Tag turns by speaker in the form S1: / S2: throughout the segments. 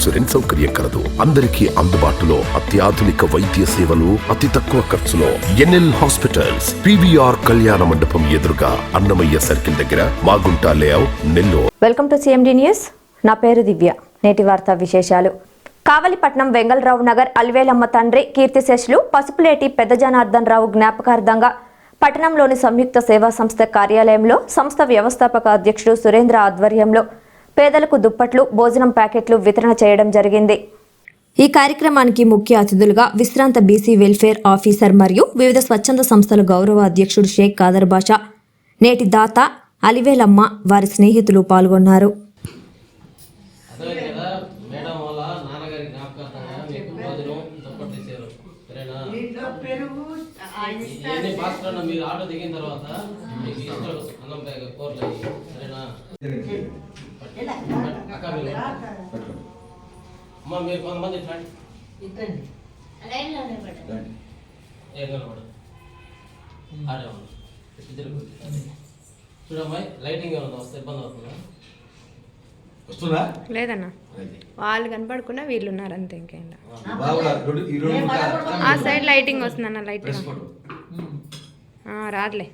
S1: Insurance సౌకర్యం కలదు. అందరికీ అందుబాటులో అత్యాధునిక వైద్య సేవలు అతి తక్కువ ఖర్చులో. ఎన్ఎల్ హాస్పిటల్స్ పివిఆర్ కళ్యాణ మండపం ఎదురుగా అన్నమయ్య సర్కిల్ దగ్గర Magunta layout Nellore.
S2: Welcome to CMD news. నా పేరు దివ్య. నేటి వార్తా విశేషాలు. కావలిపట్నం వెంగళరావు నగర్ అల్వేలమ్మ తండ్రి కీర్తిశేషులు పసుపులేటి పెద్ద జనార్దన్ రావు జ్ఞాపకార్థంగా పట్టణంలోని సంయుక్త సేవా సంస్థ కార్యాలయంలో సంస్థ వ్యవస్థాపక అధ్యక్షుడు సురేంద్ర ఆధ్వర్యంలో పేదలకు దుప్పట్లు భోజనం ప్యాకెట్లు వితరణ చేయడం జరిగింది. ఈ కార్యక్రమానికి ముఖ్య అతిథులుగా విశ్రాంత బీసీ వెల్ఫేర్ ఆఫీసర్ మరియు వివిధ స్వచ్ఛంద సంస్థల గౌరవ అధ్యక్షుడు షేక్ కాదర్ బాషా నేటి దాత అలివేలమ్మ వారి స్నేహితులు పాల్గొన్నారు.
S3: మీరు ఆటో దిగిన తర్వాత మీకు అన్నం బ్యాగ్ కూరలు. సరేనా? మీరు అమ్మ మీరు కొంతమంది ఇట్లాంటి ఏం కనపడదు ఆడే ఉండు ఇద్దరు కూర్చోండి. చూడమ్మాయి లైటింగ్ ఏమైనా వస్తే ఇబ్బంది అవుతుందా
S4: వస్తుందా?
S5: లేదన్న. వాళ్ళు కనపడకుండా వీళ్ళు ఉన్నారు అంతే ఇంకేం లేదు.
S4: బాగా రెండు ఈ రెండు
S5: ఆ సైడ్ లైటింగ్ వస్తుందన్న లైట్
S4: ప్రెస్ ఫోటో
S5: రాదులే.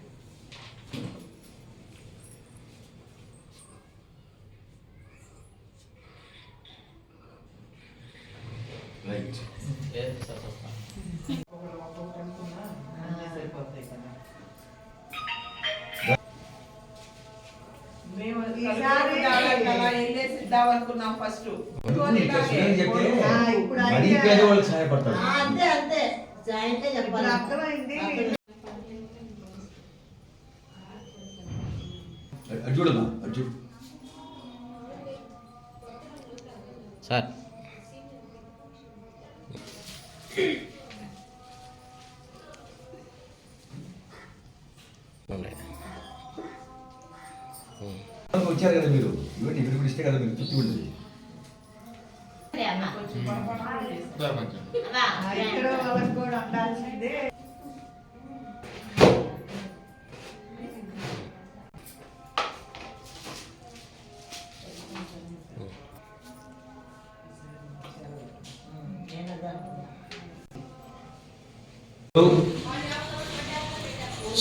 S4: సహాయపడతాడు
S6: అంతే అంతే. జాయింటే
S7: ఇప్పుడు
S6: చెప్పాలి
S7: అర్థమైంది
S4: అటు చూడమ్మా అటు చూడు.
S3: సార్.
S4: వచ్చారు కదా మీరు. ఇవన్నీ కూడా ఇస్తే కదా మీరు తృప్తి ఉండేది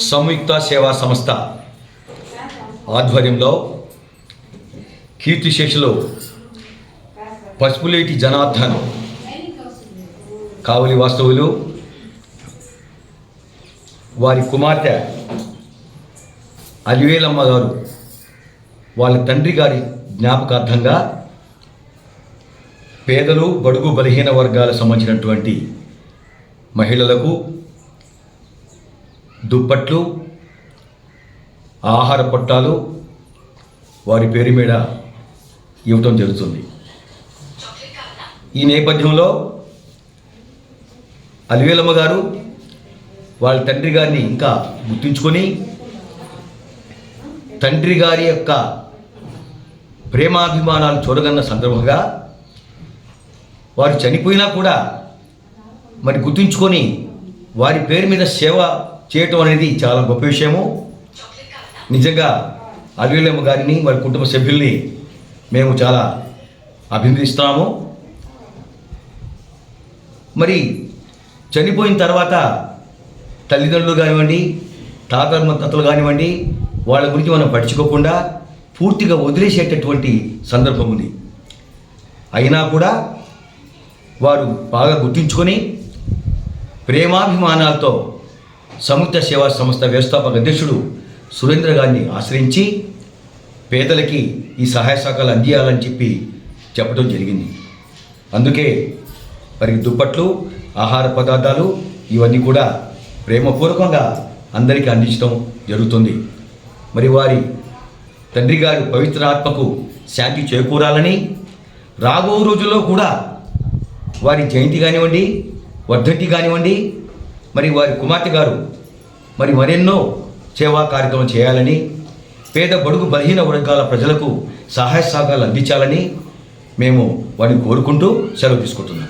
S4: సంయుక్త సేవా సంస్థ ఆధ్వర్యంలో కీర్తిశేషులు పసుపులేటి జనార్దన్. కావలి వాస్తవులు. వారి కుమార్తె అలివేలమ్మ గారు వాళ్ళ తండ్రి గారి జ్ఞాపకార్థంగా పేదలు బడుగు బలహీన వర్గాలకు సంబంధించినటువంటి మహిళలకు దుప్పట్లు ఆహార పొట్టాలు వారి పేరు మీద ఇవ్వటం జరుగుతుంది. ఈ నేపథ్యంలో అలివేలమ్మ గారు వాళ్ళ తండ్రి గారిని ఇంకా గుర్తుంచుకొని తండ్రి గారి యొక్క ప్రేమాభిమానాలు చూడగన్న సందర్భంగా వారు చనిపోయినా కూడా మరి గుర్తుంచుకొని వారి పేరు మీద సేవ చేయటం అనేది చాలా గొప్ప విషయము. నిజంగా అలివేలమ్మ గారిని వారి కుటుంబ సభ్యుల్ని మేము చాలా అభినందిస్తాము. మరి చనిపోయిన తర్వాత తల్లిదండ్రులు కానివ్వండి తాతలు కానివ్వండి వాళ్ళ గురించి మనం పడుచుకోకుండా పూర్తిగా వదిలేసేటటువంటి సందర్భం ఉంది. అయినా కూడా వారు బాగా గుర్తుంచుకొని ప్రేమాభిమానాలతో సంయుక్త సేవా సంస్థ వ్యవస్థాపక అధ్యక్షుడు సురేంద్ర గారిని ఆశ్రయించి పేదలకి ఈ సహాయ సహకారాలు అందియాలని చెప్పి చెప్పడం జరిగింది. అందుకే మరి దుప్పట్లు ఆహార పదార్థాలు ఇవన్నీ కూడా ప్రేమపూర్వకంగా అందరికీ అందించడం జరుగుతుంది. మరి వారి తండ్రి గారి పవిత్ర ఆత్మకు శాంతి చేకూరాలని రాబో రోజుల్లో కూడా వారి జయంతి కానివ్వండి వర్ధంతి కానివ్వండి మరి వారి కుమార్తె గారు మరి మరెన్నో సేవా కార్యక్రమం చేయాలని పేద బడుగు బలహీన వర్గాల ప్రజలకు సహాయ సహకారాలు అందించాలని మేము వారిని కోరుకుంటూ సెలవు తీసుకుంటున్నాం.